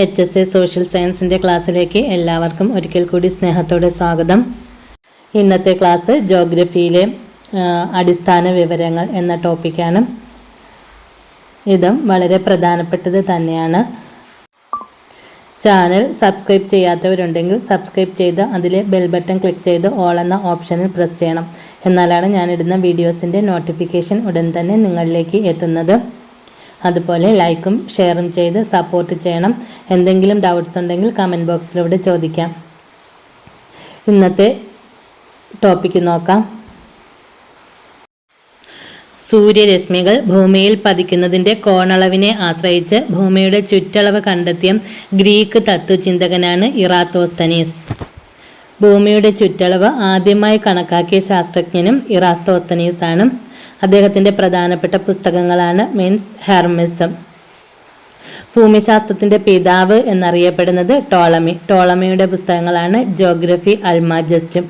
H S A social സയൻസിന്റെ ക്ലാസ്സിലേക്ക് എല്ലാവർക്കും ഒരിക്കൽ കൂടി സ്നേഹത്തോടെ സ്വാഗതം. ഇന്നത്തെ ക്ലാസ് ജോഗ്രഫിയിലെ അടിസ്ഥാന വിവരങ്ങൾ എന്ന ടോപ്പിക്കാണ് ഇതും വളരെ പ്രധാനപ്പെട്ടത് തന്നെയാണ്. ചാനൽ സബ്സ്ക്രൈബ് ചെയ്യാത്തവരുണ്ടെങ്കിൽ സബ്സ്ക്രൈബ് ചെയ്ത് അതിലെ ബെൽ ബട്ടൺ ക്ലിക്ക് ചെയ്ത് ഓൾ എന്ന ഓപ്ഷനിൽ പ്രസ് ചെയ്യണം. എന്നാലാണ് ഞാനിടുന്ന വീഡിയോസിന്റെ നോട്ടിഫിക്കേഷൻ ഉടൻ തന്നെ നിങ്ങളിലേക്ക് എത്തുന്നത്. അതുപോലെ ലൈക്കും ഷെയറും ചെയ്ത് സപ്പോർട്ട് ചെയ്യണം. എന്തെങ്കിലും ഡൗട്ട്സ് ഉണ്ടെങ്കിൽ കമന്റ് ബോക്സിലൂടെ ചോദിക്കാം. ഇന്നത്തെ ടോപ്പിക്ക് നോക്കാം. സൂര്യരശ്മികൾ ഭൂമിയിൽ പതിക്കുന്നതിന്റെ കോണളവിനെ ആശ്രയിച്ച് ഭൂമിയുടെ ചുറ്റളവ് കണ്ടെത്തിയ ഗ്രീക്ക് തത്വചിന്തകനാണ് ഇറാത്തോസ്തനീസ്. ഭൂമിയുടെ ചുറ്റളവ് ആദ്യമായി കണക്കാക്കിയ ശാസ്ത്രജ്ഞനും ഇറാസ്തോസ്തനീസ് ആണ് അദ്ദേഹത്തിന്റെ പ്രധാനപ്പെട്ട പുസ്തകങ്ങളാണ് മീൻസ് ഹെർമിസം ഭൂമിശാസ്ത്രത്തിന്റെ പിതാവ് എന്നറിയപ്പെടുന്നത് ടോളമി ടോളമിയുടെ പുസ്തകങ്ങളാണ് ജോഗ്രഫി അൽമാജസ്റ്റും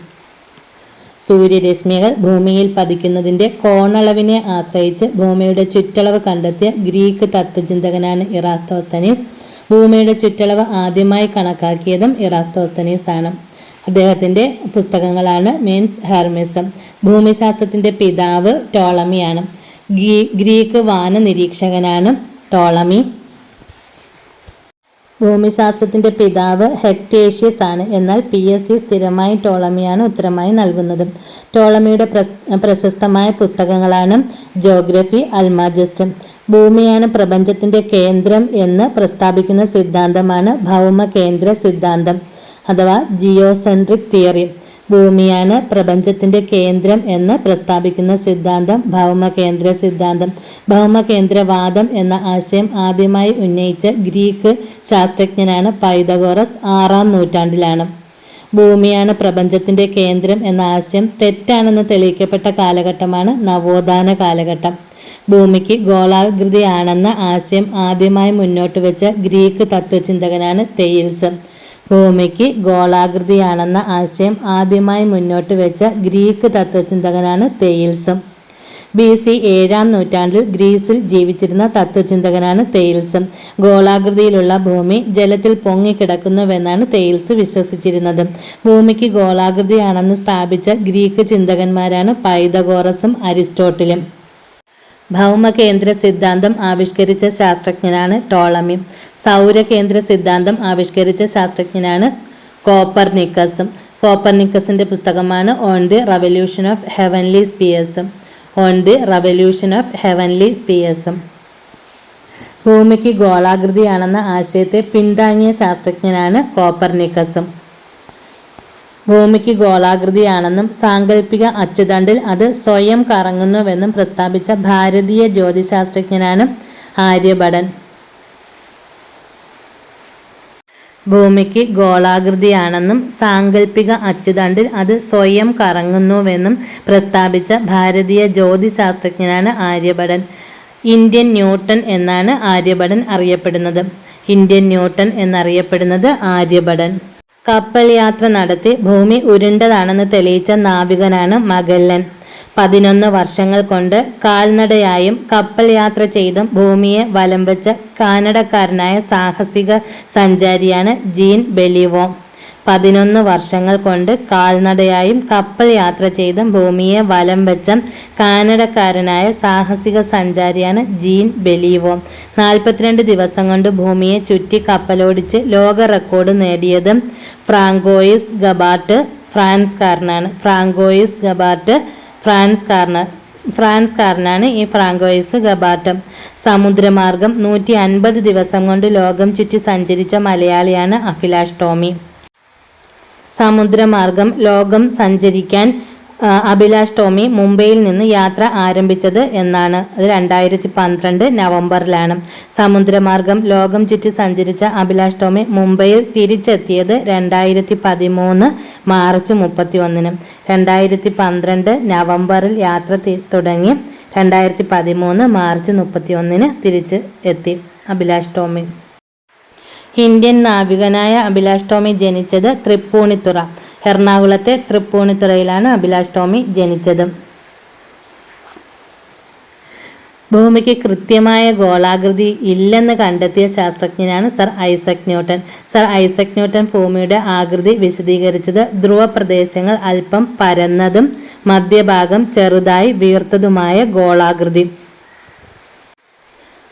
സൂര്യരശ്മികൾ ഭൂമിയിൽ പതിക്കുന്നതിന്റെ കോണളവിനെ ആശ്രയിച്ച് ഭൂമിയുടെ ചുറ്റളവ് കണ്ടെത്തിയ ഗ്രീക്ക് തത്വചിന്തകനാണ് ഇറാസ്തോസ്തനീസ് ഭൂമിയുടെ ചുറ്റളവ് ആദ്യമായി കണക്കാക്കിയതും ഇറാസ്തോസ്തനീസ് ആണ്. അദ്ദേഹത്തിന്റെ പുസ്തകങ്ങളാണ് മീൻസ് ഹെർമിസം ഭൂമിശാസ്ത്രത്തിന്റെ പിതാവ് ടോളമിയാണ്. ഗ്രീക്ക് വാന നിരീക്ഷകനാണ് ടോളമി. ഭൂമിശാസ്ത്രത്തിന്റെ പിതാവ് ഹെക്ടേഷ്യസ് ആണ്. എന്നാൽ പി എസ് സി സ്ഥിരമായി ടോളമിയാണ് ഉത്തരമായി നൽകുന്നത്. ടോളമിയുടെ പ്രശസ്തമായ പുസ്തകങ്ങളാണ് ജോഗ്രഫി അൽമാജസ്റ്റ് ഭൂമിയാണ് പ്രപഞ്ചത്തിന്റെ കേന്ദ്രം എന്ന് പ്രസ്താവിക്കുന്ന സിദ്ധാന്തമാണ് ഭൗമ കേന്ദ്ര സിദ്ധാന്തം. അഥവാ ജിയോസെൻട്രിക് തിയറി. ഭൂമിയാണ് പ്രപഞ്ചത്തിന്റെ കേന്ദ്രം എന്ന് പ്രസ്താവിക്കുന്ന സിദ്ധാന്തം ഭൗമകേന്ദ്ര സിദ്ധാന്തം. ഭൗമകേന്ദ്രവാദം എന്ന ആശയം ആദ്യമായി ഉന്നയിച്ച ഗ്രീക്ക് ശാസ്ത്രജ്ഞനാണ് പൈതഗോറസ് ആറാം നൂറ്റാണ്ടിലാണ്. ഭൂമിയാണ് പ്രപഞ്ചത്തിന്റെ കേന്ദ്രം എന്ന ആശയം തെറ്റാണെന്ന് തെളിയിക്കപ്പെട്ട കാലഘട്ടമാണ് നവോത്ഥാന കാലഘട്ടം. ഭൂമിക്ക് ഗോളാകൃതിയാണെന്ന ആശയം ആദ്യമായി മുന്നോട്ട് വെച്ച ഗ്രീക്ക് തത്വചിന്തകനാണ് തെയിൽസ്. ഭൂമിക്ക് ഗോളാകൃതിയാണെന്ന ആശയം ആദ്യമായി മുന്നോട്ട് വെച്ച ഗ്രീക്ക് തത്വചിന്തകനാണ് തെയിൽസം. ബി സി ഏഴാം നൂറ്റാണ്ടിൽ ഗ്രീസിൽ ജീവിച്ചിരുന്ന തത്വചിന്തകനാണ് തെയിൽസം. ഗോളാകൃതിയിലുള്ള ഭൂമി ജലത്തിൽ പൊങ്ങിക്കിടക്കുന്നുവെന്നാണ് തെയിൽസ് വിശ്വസിച്ചിരുന്നത്. ഭൂമിക്ക് ഗോളാകൃതിയാണെന്ന് സ്ഥാപിച്ച ഗ്രീക്ക് ചിന്തകന്മാരാണ് പൈതഗോറസും അരിസ്റ്റോട്ടിലും. ഭൗമകേന്ദ്ര സിദ്ധാന്തം ആവിഷ്കരിച്ച ശാസ്ത്രജ്ഞനാണ് ടോളമി. സൗരകേന്ദ്ര സിദ്ധാന്തം ആവിഷ്കരിച്ച ശാസ്ത്രജ്ഞനാണ് കോപ്പർനിക്കസും. കോപ്പർനിക്കസിന്റെ പുസ്തകമാണ് on the revolution of heavenly സ്പിയേഴ്സും. On the revolution of heavenly സ്പിയേഴ്സും. ഭൂമിക്ക് ഗോളാകൃതിയാണെന്ന ആശയത്തെ പിന്താങ്ങിയ ശാസ്ത്രജ്ഞനാണ് കോപ്പർനിക്കസും. ഭൂമിക്ക് ഗോളാകൃതിയാണെന്നും സാങ്കല്പിക അച്ചുതണ്ടിൽ അത് സ്വയം കറങ്ങുന്നുവെന്നും പ്രസ്താവിച്ച ഭാരതീയ ജ്യോതിശാസ്ത്രജ്ഞനാണ് ആര്യഭടൻ. ഭൂമിക്ക് ഗോളാകൃതിയാണെന്നും സാങ്കല്പിക അച്ചുതണ്ടിൽ അത് സ്വയം കറങ്ങുന്നുവെന്നും പ്രസ്താവിച്ച ഭാരതീയ ജ്യോതിശാസ്ത്രജ്ഞനാണ് ആര്യഭടൻ. ഇന്ത്യൻ ന്യൂട്ടൺ എന്നാണ് ആര്യഭടൻ അറിയപ്പെടുന്നത്. ഇന്ത്യൻ ന്യൂട്ടൺ എന്നറിയപ്പെടുന്നത് ആര്യഭടൻ. കപ്പൽ യാത്ര നടത്തി ഭൂമി ഉരുണ്ടതാണെന്ന് തെളിയിച്ച നാവികനാണ് മഗല്ലൻ. പതിനൊന്ന് വർഷങ്ങൾ കൊണ്ട് കാൽനടയായും കപ്പൽ യാത്ര ചെയ്തും ഭൂമിയെ വലം വെച്ച കാനഡക്കാരനായ സാഹസിക സഞ്ചാരിയാണ് ജീൻ ബെലിവോ. പതിനൊന്ന് വർഷങ്ങൾ കൊണ്ട് കാൽനടയായും കപ്പൽ യാത്ര ചെയ്തും ഭൂമിയെ വലം വെച്ച കാനഡക്കാരനായ സാഹസിക സഞ്ചാരിയാണ് ജീൻ ബെലീവോ. നാൽപ്പത്തിരണ്ട് ദിവസം കൊണ്ട് ഭൂമിയെ ചുറ്റി കപ്പലോടിച്ച് ലോക റെക്കോർഡ് നേടിയത് ഫ്രാങ്കോയിസ് ഗബാർട്ട് ഫ്രാൻസ്കാരനാണ്. ഫ്രാങ്കോയിസ് ഗബാർട്ട് ഫ്രാൻസ്കാരന് ഫ്രാൻസ്കാരനാണ് ഈ ഫ്രാങ്കോയിസ് ഗബാർട്ട്. സമുദ്രമാർഗം നൂറ്റി അൻപത് ദിവസം കൊണ്ട് ലോകം ചുറ്റി സഞ്ചരിച്ച മലയാളിയാണ് അഭിലാഷ് ടോമി. സമുദ്രമാർഗം ലോകം സഞ്ചരിക്കാൻ അഭിലാഷ് ടോമി മുംബൈയിൽ നിന്ന് യാത്ര ആരംഭിച്ചത് എന്നാണ്. അത് രണ്ടായിരത്തി പന്ത്രണ്ട് നവംബറിലാണ്. സമുദ്രമാർഗം ലോകം ചുറ്റി സഞ്ചരിച്ച അഭിലാഷ് ടോമി മുംബൈയിൽ തിരിച്ചെത്തിയത് രണ്ടായിരത്തി പതിമൂന്ന് മാർച്ച് മുപ്പത്തി ഒന്നിന് രണ്ടായിരത്തി പന്ത്രണ്ട് നവംബറിൽ യാത്ര തുടങ്ങി രണ്ടായിരത്തി പതിമൂന്ന് മാർച്ച് മുപ്പത്തി ഒന്നിന് തിരിച്ച് എത്തി അഭിലാഷ് ടോമി. ഇന്ത്യൻ നാവികനായ അഭിലാഷ് ടോമി ജനിച്ചത് തൃപ്പൂണിത്തുറ. എറണാകുളത്തെ തൃപ്പൂണിത്തുറയിലാണ് അഭിലാഷ് ടോമി ജനിച്ചത്. ഭൂമിക്ക് കൃത്യമായ ഗോളാകൃതി ഇല്ലെന്ന് കണ്ടെത്തിയ ശാസ്ത്രജ്ഞനാണ് sir Isaac Newton sir Isaac Newton ഭൂമിയുടെ ആകൃതി വിശദീകരിച്ചത് ധ്രുവ പ്രദേശങ്ങൾ അല്പം പരന്നതും മധ്യഭാഗം ചെറുതായി വീർത്തതുമായ ഗോളാകൃതി.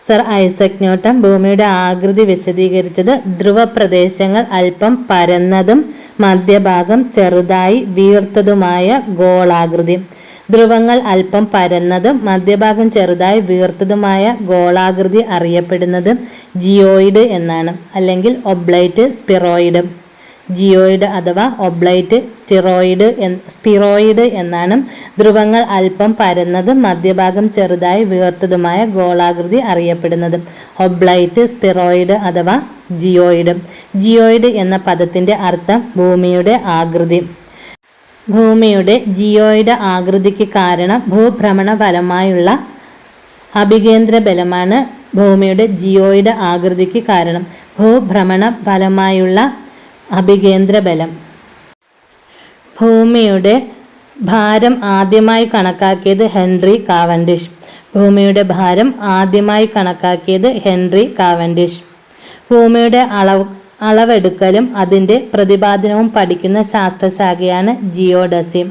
സർ ഐസക് ന്യൂട്ടൺ ഭൂമിയുടെ ആകൃതി വിശദീകരിച്ചത് ധ്രുവ പ്രദേശങ്ങൾ അല്പം പരന്നതും മധ്യഭാഗം ചെറുതായി വീർത്തതുമായ ഗോളാകൃതി. ധ്രുവങ്ങൾ അല്പം പരന്നതും മധ്യഭാഗം ചെറുതായി വീർത്തതുമായ ഗോളാകൃതി അറിയപ്പെടുന്നത് ജിയോയിഡ് എന്നാണ് അല്ലെങ്കിൽ ഒബ്ലൈറ്റ് സ്പിറോയിഡ്. ജിയോയിഡ് അഥവാ ഒബ്ലൈറ്റ് സ്റ്റിറോയിഡ് സ്പിറോയിഡ് എന്നാണ് ധ്രുവങ്ങൾ അല്പം പരന്നതും മധ്യഭാഗം ചെറുതായി വീർത്തതുമായ ഗോളാകൃതി അറിയപ്പെടുന്നത്. ഒബ്ലൈറ്റ് സ്പിറോയിഡ് അഥവാ ജിയോയിഡ്. ജിയോയിഡ് എന്ന പദത്തിന്റെ അർത്ഥം ഭൂമിയുടെ ആകൃതി. ഭൂമിയുടെ ജിയോയിഡ് ആകൃതിക്ക് കാരണം ഭൂഭ്രമണ ഫലമായുള്ള അഭികേന്ദ്ര ബലമാണ് ഭൂമിയുടെ ജിയോയിഡ് ആകൃതിക്ക് കാരണം. ഭൂഭ്രമണ ഫലമായുള്ള അഭികേന്ദ്ര ബലം ഭൂമിയുടെ ഭാരം ആദ്യമായി കണക്കാക്കിയത് ഹെൻറി കാവൻഡിഷ്. ഭൂമിയുടെ ഭാരം ആദ്യമായി കണക്കാക്കിയത് ഹെൻറി കാവൻഡിഷ്. ഭൂമിയുടെ അളവ് അളവെടുക്കലും അതിന്റെ പ്രതിപാദനവും പഠിക്കുന്ന ശാസ്ത്രശാഖയാണ് ജിയോഡസി.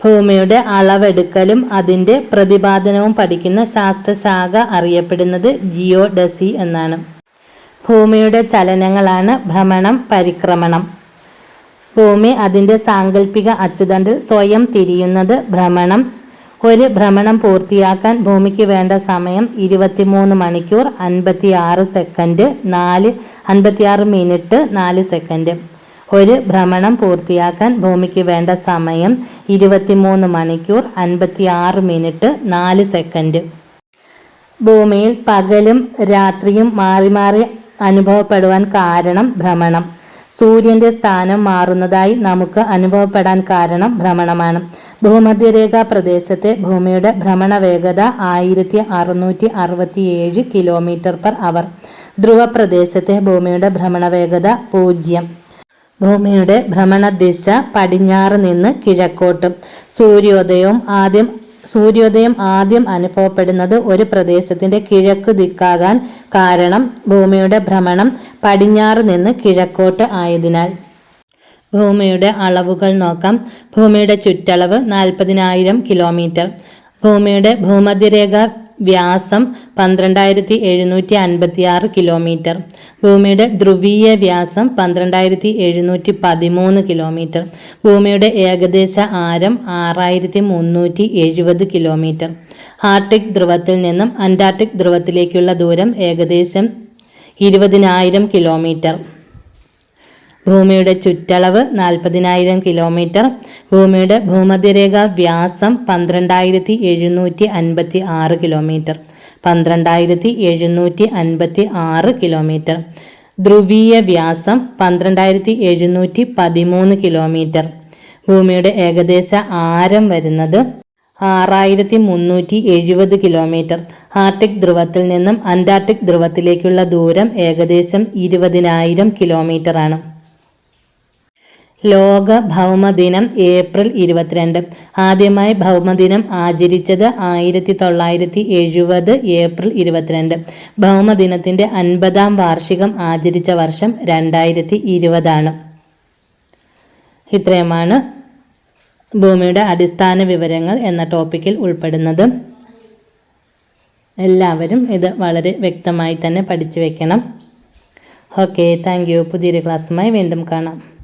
ഭൂമിയുടെ അളവെടുക്കലും അതിന്റെ പ്രതിപാദനവും പഠിക്കുന്ന ശാസ്ത്രശാഖ അറിയപ്പെടുന്നത് ജിയോഡസി എന്നാണ്. ഭൂമിയുടെ ചലനങ്ങളാണ് ഭ്രമണം പരിക്രമണം. ഭൂമി അതിന്റെ സാങ്കല്പിക അച്ചുതണ്ടിൽ സ്വയം തിരിയുന്നത് ഭ്രമണം. ഒരു ഭ്രമണം പൂർത്തിയാക്കാൻ ഭൂമിക്ക് വേണ്ട സമയം ഇരുപത്തിമൂന്ന് മണിക്കൂർ അൻപത്തി ആറ് സെക്കൻഡ് നാല് അൻപത്തിയാറ് മിനിറ്റ് നാല് സെക്കൻഡ്. ഒരു ഭ്രമണം പൂർത്തിയാക്കാൻ ഭൂമിക്ക് വേണ്ട സമയം ഇരുപത്തിമൂന്ന് മണിക്കൂർ അൻപത്തി ആറ് മിനിറ്റ് നാല് സെക്കൻഡ്. ഭൂമിയിൽ പകലും രാത്രിയും മാറി മാറി അനുഭവപ്പെടുവാൻ കാരണം ഭ്രമണം. സൂര്യന്റെ സ്ഥാനം മാറുന്നതായി നമുക്ക് അനുഭവപ്പെടാൻ കാരണം ഭ്രമണമാണ്. ഭൂമധ്യരേഖാ പ്രദേശത്തെ ഭൂമിയുടെ ഭ്രമണ വേഗത ആയിരത്തി അറുന്നൂറ്റി അറുപത്തി ഏഴ് കിലോമീറ്റർ പെർ അവർ. ധ്രുവപ്രദേശത്തെ ഭൂമിയുടെ ഭ്രമണ വേഗത പൂജ്യം. ഭൂമിയുടെ ഭ്രമണദിശ പടിഞ്ഞാറ് നിന്ന് കിഴക്കോട്ടും. സൂര്യോദയവും ആദ്യം സൂര്യോദയം ആദ്യം അനുഭവപ്പെടുന്നത് ഒരു പ്രദേശത്തിന്റെ കിഴക്ക് ദിക്കാകാൻ കാരണം ഭൂമിയുടെ ഭ്രമണം പടിഞ്ഞാറ് നിന്ന് കിഴക്കോട്ട് ആയതിനാൽ. ഭൂമിയുടെ അളവുകൾ നോക്കാം. ഭൂമിയുടെ ചുറ്റളവ് നാൽപ്പതിനായിരം കിലോമീറ്റർ ഭൂമിയുടെ ഭൂമധ്യരേഖ വ്യാസം പന്ത്രണ്ടായിരത്തി എഴുന്നൂറ്റി അൻപത്തി ആറ് കിലോമീറ്റർ. ഭൂമിയുടെ ധ്രുവീയ വ്യാസം പന്ത്രണ്ടായിരത്തി എഴുന്നൂറ്റി പതിമൂന്ന് കിലോമീറ്റർ. ഭൂമിയുടെ ഏകദേശ ആരം ആറായിരത്തി മുന്നൂറ്റി എഴുപത് കിലോമീറ്റർ. ആർട്ടിക് ധ്രുവത്തിൽ നിന്നും അന്റാർട്ടിക് ധ്രുവത്തിലേക്കുള്ള ദൂരം ഏകദേശം ഇരുപതിനായിരം കിലോമീറ്റർ. ഭൂമിയുടെ ചുറ്റളവ് നാൽപ്പതിനായിരം കിലോമീറ്റർ ഭൂമിയുടെ ഭൂമധ്യരേഖ വ്യാസം പന്ത്രണ്ടായിരത്തി എഴുന്നൂറ്റി അൻപത്തി ആറ് കിലോമീറ്റർ പന്ത്രണ്ടായിരത്തി എഴുന്നൂറ്റി അൻപത്തി ആറ് കിലോമീറ്റർ ധ്രുവീയ വ്യാസം പന്ത്രണ്ടായിരത്തി എഴുന്നൂറ്റി പതിമൂന്ന് കിലോമീറ്റർ ഭൂമിയുടെ ഏകദേശ ആരം വരുന്നത് ആറായിരത്തി മുന്നൂറ്റി എഴുപത് കിലോമീറ്റർ ആർട്ടിക് ധ്രുവത്തിൽ നിന്നും അന്റാർട്ടിക് ധ്രുവത്തിലേക്കുള്ള ദൂരം ഏകദേശം ഇരുപതിനായിരം കിലോമീറ്ററാണ് ലോക ഭൗമദിനം ഏപ്രിൽ ഇരുപത്തിരണ്ട്. ആദ്യമായി ഭൗമദിനം ആചരിച്ചത് ആയിരത്തി തൊള്ളായിരത്തി എഴുപത് ഏപ്രിൽ ഇരുപത്തിരണ്ട്. ഭൗമദിനത്തിന്റെ അൻപതാം വാർഷികം ആചരിച്ച വർഷം രണ്ടായിരത്തി ഇരുപതാണ് ഇത്രയുമാണ് ഭൂമിയുടെ അടിസ്ഥാന വിവരങ്ങൾ എന്ന ടോപ്പിക്കിൽ ഉൾപ്പെടുന്നത്. എല്ലാവരും ഇത് വളരെ വ്യക്തമായി തന്നെ പഠിച്ചു വെക്കണം. Okay thank you. പുതിയൊരു ക്ലാസ്സുമായി വീണ്ടും കാണാം.